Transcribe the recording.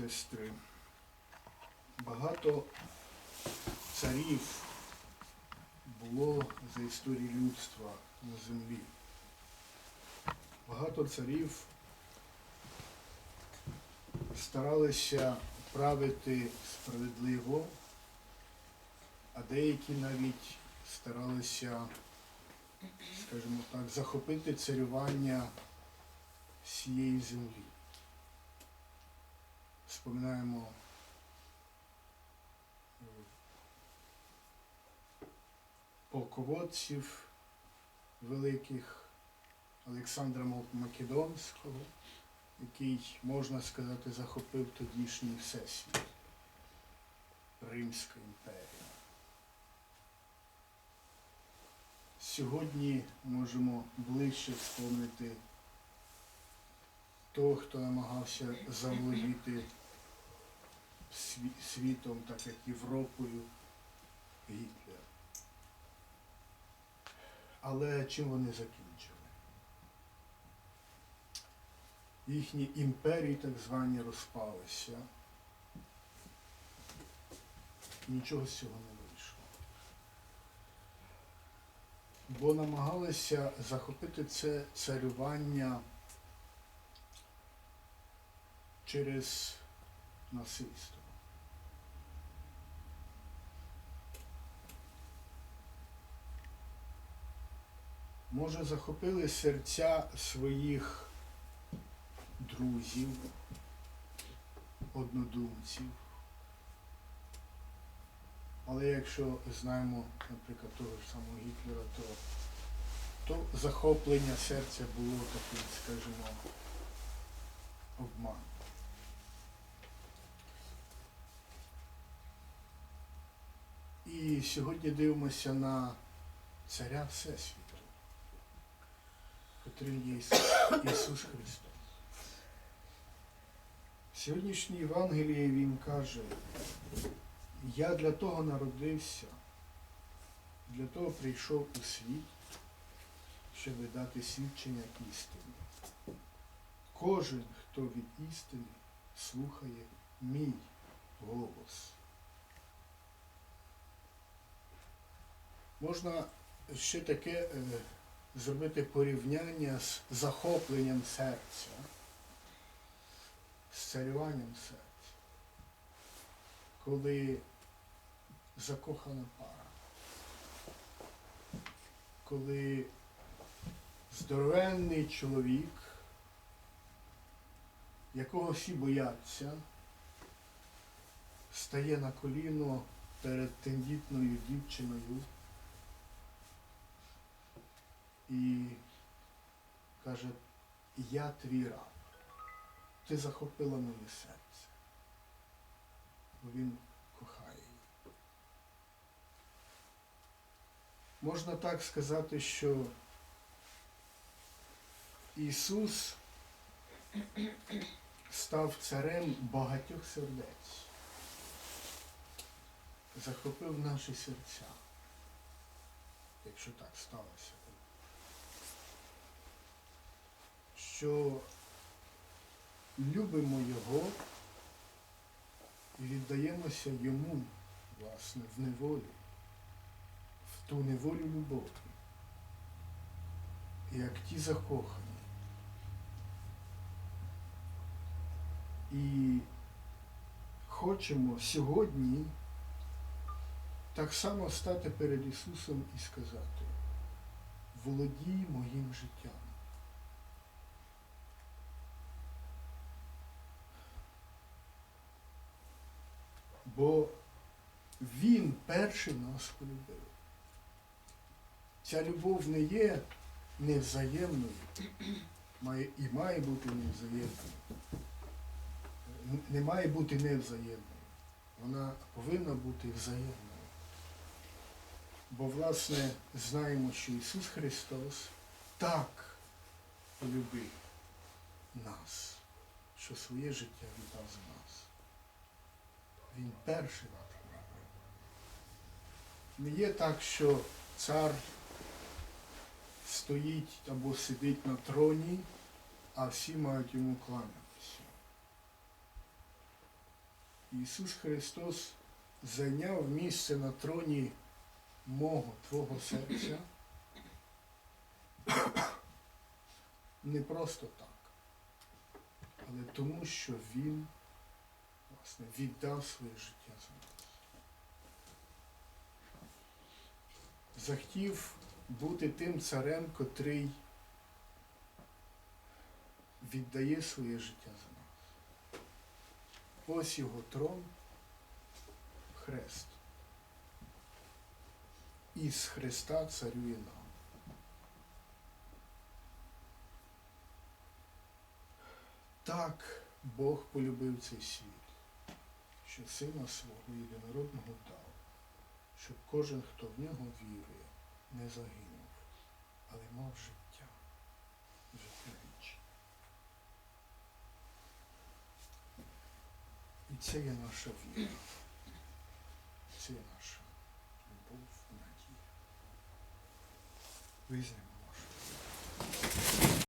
сестри, багато царів було за історії людства на землі. Багато царів старалися правити справедливо, а деякі навіть старалися, скажімо так, захопити царювання всієї землі. Вспоминаємо е, полководців великих Олександра Македонського, який, можна сказати, захопив тодішній всесвіт Римська імперія. Сьогодні можемо ближче вспомнити того, хто намагався заволодіти світом, так як Європою, Гітлер. Але чим вони закінчили? Їхні імперії, так звані, розпалися. Нічого з цього не вийшло. Бо намагалися захопити це царювання через насильство. Може, захопили серця своїх друзів, однодумців. Але якщо знаємо, наприклад, того ж самого Гітлера, то, то захоплення серця було таким, скажімо, обман. І сьогодні дивимося на царя Всесвіту, котрим є Ісус Христос. В сьогоднішній Євангелії Він каже, я для того народився, для того прийшов у світ, щоб дати свідчення істини. Кожен, хто від істини слухає мій Можна ще таке е, зробити порівняння з захопленням серця, з царюванням серця, коли закохана пара, коли здоровенний чоловік, якого всі бояться, стає на коліно перед тендітною дівчиною і каже, я твій раб, ти захопила моє серце, бо він кохає її. Можна так сказати, що Ісус став царем багатьох сердець, захопив наші серця, якщо так сталося. Що любимо Його і віддаємося Йому, власне, в неволі, в ту неволю любові, як ті закохані. І хочемо сьогодні так само стати перед Ісусом і сказати, володій моїм життям. Бо Він перший нас полюбив. Ця любов не є невзаємною, і має бути невзаємною не має бути невзаємною. Вона повинна бути взаємною. Бо, власне, знаємо, що Ісус Христос так полюбив нас, що своє життя віддав за нас. Він перший полюбив. Не є так, що цар стоїть або сидить на троні, а всі мають йому кланятися. Ісус Христос зайняв місце на троні мого твого серця не просто так, але тому, що Він віддав своє життя за нас. Захотів бути тим царем, котрий віддає своє життя за нас. Ось його трон, хрест. І з Христа царює нам. Так Бог полюбив цей світ, що сина свого єдинородного дав, щоб кожен, хто в нього вірує, не загинув, але мав життя, життя вічне. І це є наша віра. Це є наша любов, надія. Визнаємо